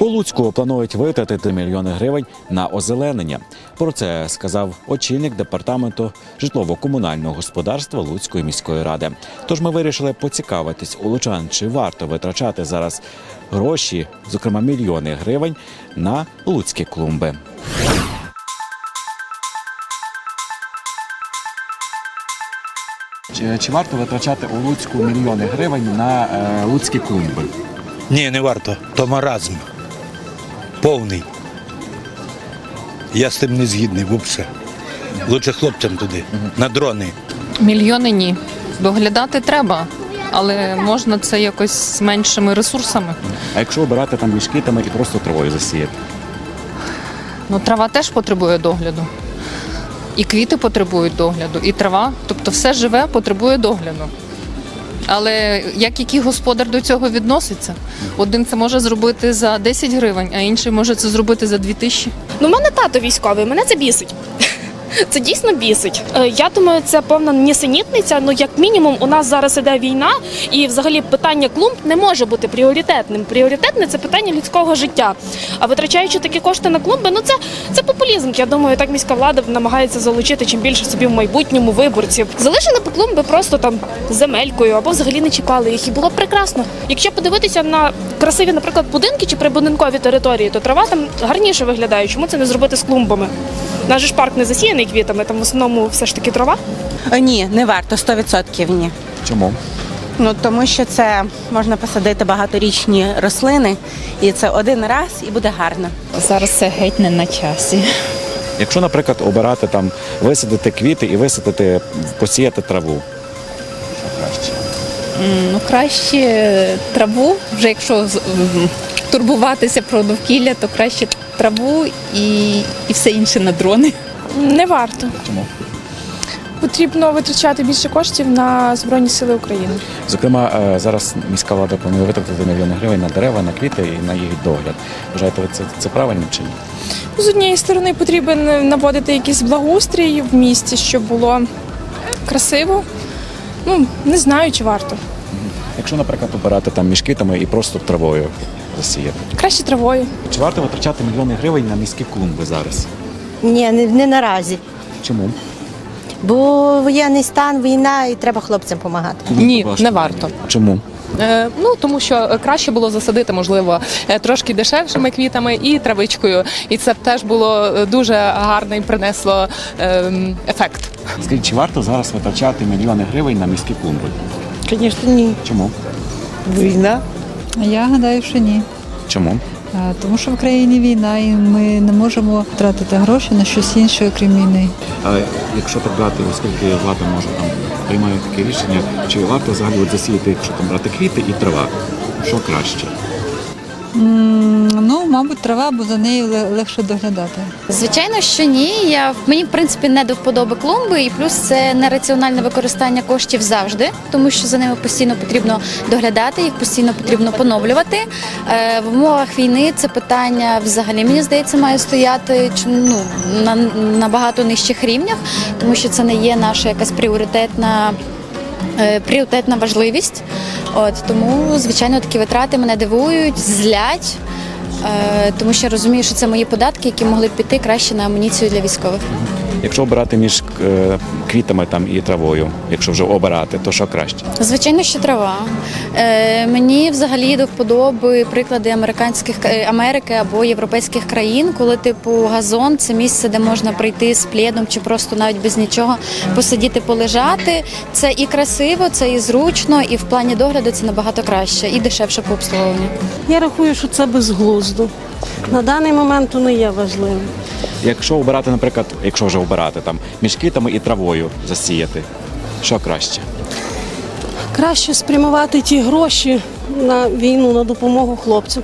У Луцьку планують витратити мільйони гривень на озеленення. Про це сказав очільник департаменту житлово-комунального господарства Луцької міської ради. Тож ми вирішили поцікавитись у лучан, чи варто витрачати зараз гроші, зокрема мільйони гривень, на луцькі клумби. Чи, чи варто витрачати у Луцьку мільйони гривень на е, луцькі клумби? Ні, не варто. То маразм. Повний. Я з тим не згідний взагалі. Лучше хлопцям туди, на дрони. Мільйони ні. Доглядати треба, але можна це якось з меншими ресурсами. А якщо обирати там між квітами і просто травою засіяти? Ну, трава теж потребує догляду. І квіти потребують догляду, і трава. Тобто все живе потребує догляду. Але як який господар до цього відноситься? Один це може зробити за 10 гривень, а інший може це зробити за 2 тисячі. Ну, в мене тато військовий, мене це бісить. Це дійсно бісить. Е, Я думаю, це повна нісенітниця. Ну, як мінімум, у нас зараз іде війна, і взагалі питання клумб не може бути пріоритетним. Пріоритетне це питання людського життя. А витрачаючи такі кошти на клумби, ну це, це популізм. Я думаю, так міська влада намагається залучити чим більше собі в майбутньому виборців. Залишили б клумби просто там земелькою або взагалі не чіпали їх, і було б прекрасно. Якщо подивитися на красиві, наприклад, будинки чи прибудинкові території, то трава там гарніше виглядає. Чому це не зробити з клумбами? Наш ж парк не засіяний квітами, там в основному все ж таки трава. Е, Ні, не варто 100% ні. Чому? Ну тому що це можна посадити багаторічні рослини, і це один раз і буде гарно. Зараз це геть не на часі. Якщо, наприклад, обирати там, висадити квіти і висадити, посіяти траву. Краще? Ну краще траву, вже якщо турбуватися про довкілля, то краще траву і, і все інше на дрони. Не варто. Чому? Потрібно витрачати більше коштів на Збройні Сили України. Зокрема, е, зараз міська влада планує витратити мільйони гривень на дерева, на квіти і на їх догляд. Вважаєте, ви це, це правильно чи ні? З однієї сторони потрібен наводити якийсь благоустрій в місті, щоб було красиво. Ну, не знаю, чи варто. Якщо, наприклад, обирати там між квітами і просто травою засіяти. Краще травою. Чи варто витрачати мільйони гривень на міські клумби зараз? Ні, не, не наразі. Чому? Бо воєнний стан, війна і треба хлопцям допомагати. Ні, не варто. Чому? Е, ну тому що е, краще було засадити, можливо, е, трошки дешевшими квітами і травичкою. І це б теж було е, дуже гарно і принесло ем, ефект. Скажіть, чи варто зараз витрачати мільйони гривень на міські клумби? Звісно, ні. Чому? Війна. Я гадаю, що ні. Чому? Тому що в країні війна, і ми не можемо тратити гроші на щось інше, окрім війни. А якщо так брати, оскільки влада може там приймає таке рішення, чи варто взагалі засіяти, якщо там брати квіти і трава? Що краще? М, Ну, мабуть, трава, бо за нею легше доглядати. Звичайно, що ні. Я мені в принципі не до вподоби клумби, і плюс це нераціональне використання коштів завжди, тому що за ними постійно потрібно доглядати, їх постійно потрібно поновлювати. Е, в умовах війни це питання взагалі мені здається має стояти ну, на набагато нижчих рівнях, тому що це не є наша якась пріоритетна. е, Пріоритетна важливість, от тому звичайно такі витрати мене дивують, злять. Е, тому що розумію, що це мої податки, які могли піти краще на амуніцію для військових. Якщо обирати між е, квітами там і травою, якщо вже обирати, то що краще? Звичайно, що трава. Е, мені взагалі до вподоби приклади американських е, Америки або європейських країн, коли типу газон це місце, де можна прийти з плідом чи просто навіть без нічого посидіти, полежати. Це і красиво, це і зручно, і в плані догляду це набагато краще і дешевше по обслуговуванню. Я рахую, що це безглуздо. На даний момент воно є важливим. Якщо обирати, наприклад, якщо вже обирати там між квітами і травою засіяти, що краще? Краще спрямувати ті гроші на війну, на допомогу хлопцям.